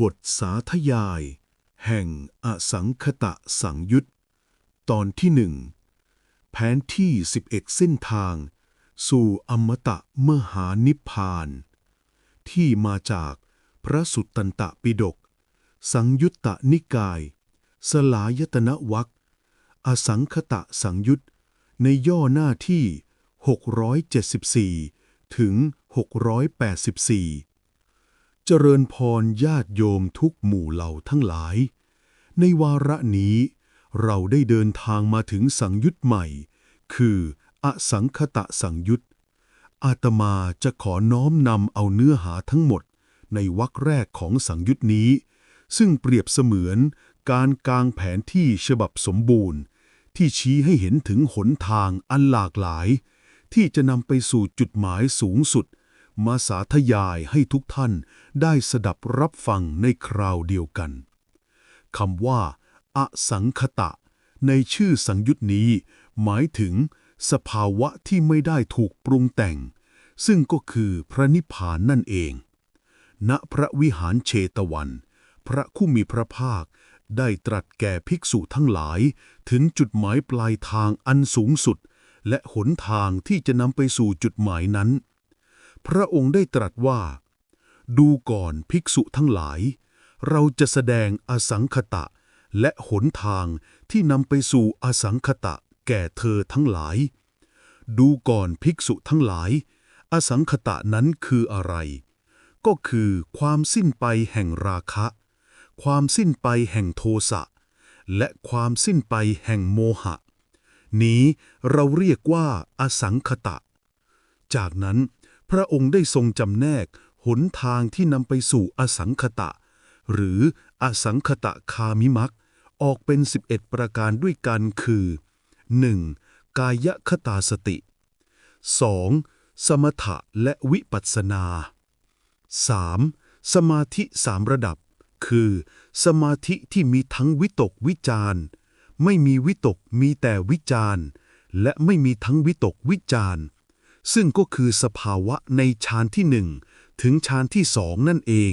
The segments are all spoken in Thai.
บทสาธยาย แห่งอสังคตะสังยุตตอนที่หนึ่งแผนที่ 11 เส้นทาง สู่อมตะมหานิพพาน ที่มาจากพระสุตตันตปิฎกสังยุตตนิกาย สลายตนะวักอสังคตะสังยุตในย่อหน้าที่ 674 ถึง 684 เจริญพรญาติโยมทุกหมู่เหล่าทั้งหลาย ในวาระนี้ เราได้เดินทางมาถึงสังยุตใหม่ คืออสังคตะสังยุตอาตมาจะขอน้อมนำเอาเนื้อหาทั้งหมด ในวรรคแรกของสังยุตนี้ ซึ่งเปรียบเสมือนการกางแผนที่ฉบับสมบูรณ์ ที่ชี้ให้เห็นถึงหนทางอันหลากหลาย ที่จะนำไปสู่จุดหมายสูงสุด มาสาธยายให้ทุกท่านได้สดับรับฟังในคราวเดียวกันคำว่า อสังคตะ ในชื่อสังยุตนี้ หมายถึง สภาวะที่ไม่ได้ถูกปรุงแต่ง ซึ่งก็คือพระนิพพานนั่นเอง ณพระวิหารเชตวัน พระผู้มีพระภาคได้ตรัสแก่ภิกษุทั้งหลาย ถึงจุดหมายปลายทางอันสูงสุด และหนทางที่จะนำไปสู่จุดหมายนั้น พระองค์ได้ตรัสว่า ดูก่อนภิกษุทั้งหลาย เราจะแสดงอสังคตะ และหนทางที่นำไปสู่อสังคตะแก่เธอทั้งหลาย ดูก่อนภิกษุทั้งหลาย อสังคตะนั้นคืออะไร ก็คือความสิ้นไปแห่งราคะ ความสิ้นไปแห่งโทสะ และความสิ้นไปแห่งโมหะ นี้เราเรียกว่าอสังคตะ จากนั้น พระองค์ได้ทรงจำแนกหนทางที่นำไปสู่อสังคตะ หรืออสังคตะคามิมักออกเป็น 11 ประการด้วยกันคือ 1. กายคตาสติ 2. สมถะและวิปัสสนา 3. สมาธิสามระดับ คือ สมาธิที่มีทั้งวิตกวิจารไม่มีวิตกมีแต่วิจารและไม่มีทั้งวิตกวิจารณ์ ซึ่งก็คือสภาวะในฌานที่หนึ่งถึงฌานที่สองนั่นเอง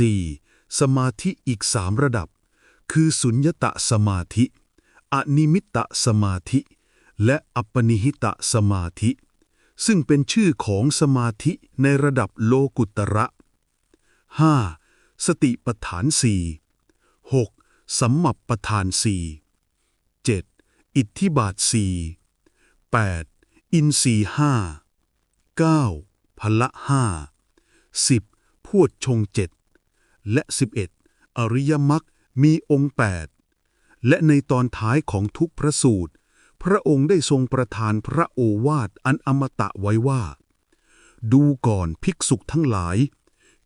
4. สมาธิอีกสามระดับ คือสุญญตะสมาธิ อนิมิตตสมาธิ และอัปปนิหิตสมาธิ ซึ่งเป็นชื่อของสมาธิในระดับโลกุตระ 5. สติปฐานสี่ 6. สัมมัปปทานสี่ 7. อิทธิบาทสี่ 8. อินทรีห้า 9. พละห้า 10. พวดชงเจ็ดและ 11. อริยมรรคมีองค์8และในตอนท้ายของทุกพระสูตร พระองค์ได้ทรงประทานพระโอวาทอันอมตะไว้ว่า ดูก่อนภิกษุทั้งหลาย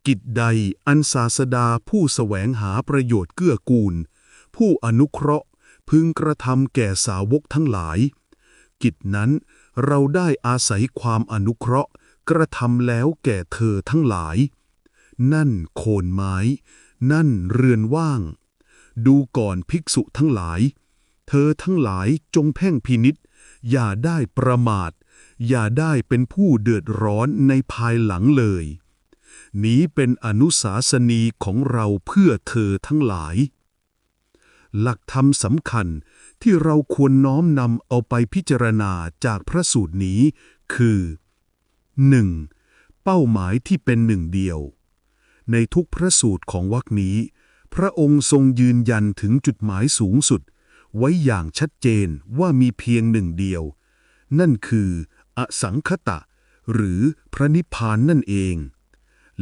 กิจใดอันศาสดาผู้แสวงหาประโยชน์เกื้อกูล ผู้อนุเคราะห์พึงกระทำแก่สาวกทั้งหลาย กิจนั้น เราได้อาศัยความอนุเคราะห์ กระทำแล้วแก่เธอทั้งหลาย นั่นโคนไม้ นั่นเรือนว่าง ดูก่อนภิกษุทั้งหลาย เธอทั้งหลายจงเพ่งพินิษอย่าได้ประมาท อย่าได้เป็นผู้เดือดร้อนในภายหลังเลย นี้เป็นอนุสาสนีของเราเพื่อเธอทั้งหลาย หลักธรรมสำคัญที่เราควรน้อมนำเอาไปพิจารณาจากพระสูตรนี้ คือ 1. เป้าหมายที่เป็นหนึ่งเดียว ในทุกพระสูตรของวรรคนี้ พระองค์ทรงยืนยันถึงจุดหมายสูงสุด ไว้อย่างชัดเจนว่ามีเพียงหนึ่งเดียว นั่นคืออสังคตะ หรือพระนิพพานนั่นเอง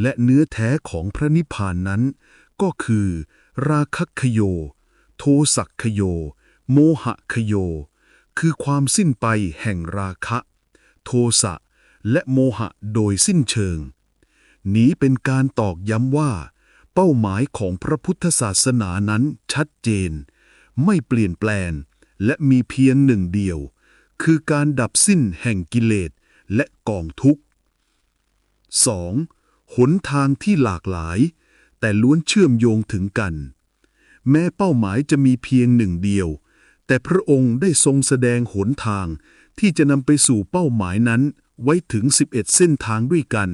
และเนื้อแท้ของพระนิพพานนั้น ก็คือ ราคคโย โทสักคโย โมหะคโย คือความสิ้นไปแห่งราคะ โทสะและโมหะโดยสิ้นเชิง นี้เป็นการตอกย้ำว่า เป้าหมายของพระพุทธศาสนานั้นชัดเจน ไม่เปลี่ยนแปลงและมีเพียงหนึ่งเดียว คือการดับสิ้นแห่งกิเลสและกองทุกข์ 2. หนทางที่หลากหลาย แต่ล้วนเชื่อมโยงถึงกัน แม้เป้าหมายจะมีเพียงหนึ่งเดียว แต่พระองค์ได้ทรงแสดงหนทาง ที่จะนำไปสู่เป้าหมายนั้นไว้ถึง 11 เส้นทางด้วยกัน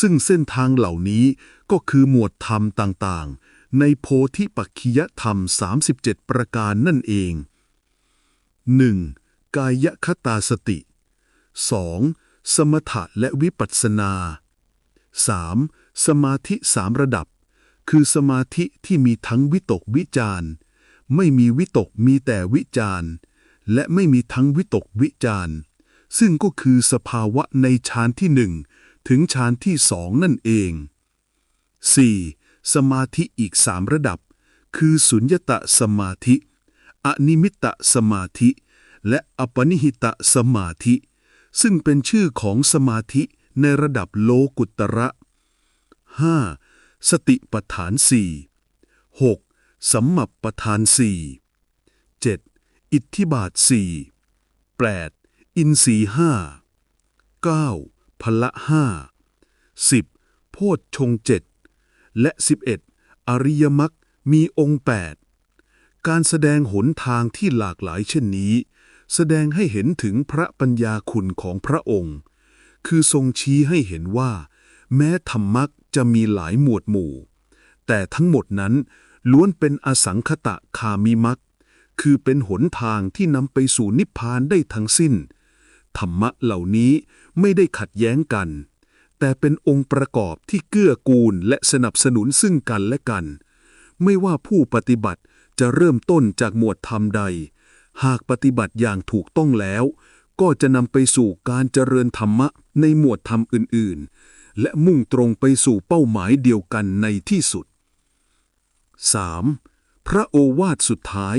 ซึ่งเส้นทางเหล่านี้ก็คือหมวดธรรมต่างๆ ในโพธิปักขิยธรรม 37 ประการนั่นเอง 1. กายคตาสติ 2. สมถะและวิปัสสนา 3. สมาธิสามระดับ คือสมาธิที่มีทั้งวิตกวิจารณ์ไม่มีวิตกมีแต่วิจารณ์และไม่มีทั้งวิตกวิจารณ์ซึ่งก็คือสภาวะในฌานที่หนึ่งถึงฌานที่สองนั่นเอง 4. สมาธิอีกสามระดับ คือสุญญตสมาธิ อนิมิตตสมาธิ และอปนิหิตสมาธิ ซึ่งเป็นชื่อของสมาธิในระดับโลกุตระ 5. สติปัฏฐานสี่ 6. สัมมัปปทานสี่ 7. อิทธิบาทสี่ 8. อินทรีห้า 9. พละห้า 10. โพชฌงเจ็ดและ 11. อริยมรรคมีองค์8การแสดงหนทางที่หลากหลายเช่นนี้ แสดงให้เห็นถึงพระปัญญาคุณของพระองค์ คือทรงชี้ให้เห็นว่า แม้ธรรมะจะมีหลายหมวดหมู่ แต่ทั้งหมดนั้นล้วนเป็นอสังคตะคามิมักคือเป็นหนทางที่นำไปสู่นิพพานได้ทั้งสิ้น ธรรมะเหล่านี้ไม่ได้ขัดแย้งกัน แต่เป็นองค์ประกอบที่เกื้อกูลและสนับสนุนซึ่งกันและกัน ไม่ว่าผู้ปฏิบัติจะเริ่มต้นจากหมวดธรรมใด หากปฏิบัติอย่างถูกต้องแล้ว ก็จะนำไปสู่การเจริญธรรมะในหมวดธรรมอื่นๆ และมุ่งตรงไปสู่เป้าหมายเดียวกันในที่สุด 3. พระโอวาทสุดท้าย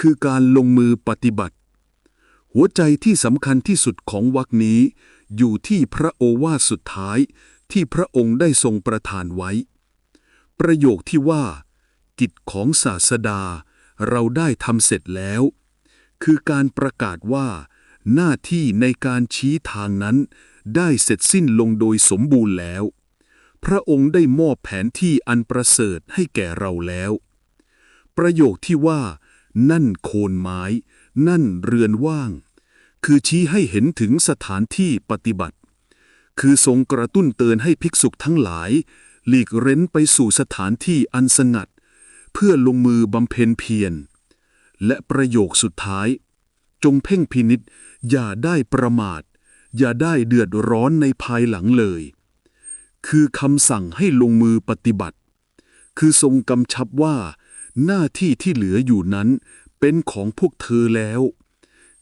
คือการลงมือปฏิบัติ หัวใจที่สำคัญที่สุดของวรรคนี้ อยู่ที่พระโอวาทสุดท้ายที่พระองค์ได้ทรงประทานไว้ ประโยคที่ว่า กิจของศาสดา เราได้ทำเสร็จแล้ว คือการประกาศว่า หน้าที่ในการชี้ทางนั้น ได้เสร็จสิ้นลงโดยสมบูรณ์แล้ว พระองค์ได้มอบแผนที่อันประเสริฐให้แก่เราแล้ว ประโยคที่ว่า นั่นโคนไม้ นั่นเรือนว่าง คือชี้ให้เห็นถึงสถานที่ปฏิบัติ คือทรงกระตุ้นเตือนให้ภิกษุทั้งหลาย หลีกเร้นไปสู่สถานที่อันสงัด เพื่อลงมือบำเพ็ญเพียรและประโยคสุดท้าย จงเพ่งพินิษอย่าได้ประมาท อย่าได้เดือดร้อนในภายหลังเลย คือคำสั่งให้ลงมือปฏิบัติ คือทรงกำชับว่า หน้าที่ที่เหลืออยู่นั้น เป็นของพวกเธอแล้ว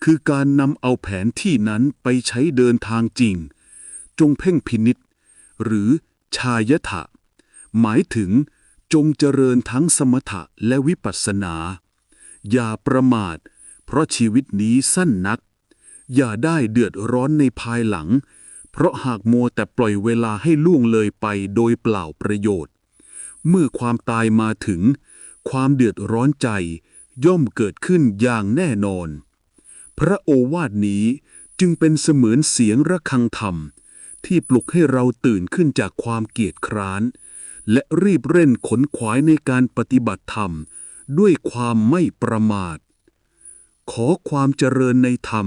คือการนำเอาแผนที่นั้นไปใช้เดินทางจริง จงเพ่งพินิษหรือชายถะ หมายถึงจงเจริญทั้งสมถะและวิปัสสนา อย่าประมาท เพราะชีวิตนี้สั้นนัก อย่าได้เดือดร้อนในภายหลัง เพราะหากมัวแต่ปล่อยเวลาให้ล่วงเลยไปโดยเปล่าประโยชน์ เมื่อความตายมาถึง ความเดือดร้อนใจ ย่อมเกิดขึ้นอย่างแน่นอน พระโอวาทนี้จึงเป็นเสมือนเสียงระฆังธรรม ที่ปลุกให้เราตื่นขึ้นจากความเกียจคร้าน และรีบเร่นขนขวายในการปฏิบัติธรรม ด้วยความไม่ประมาท ขอความเจริญในธรรม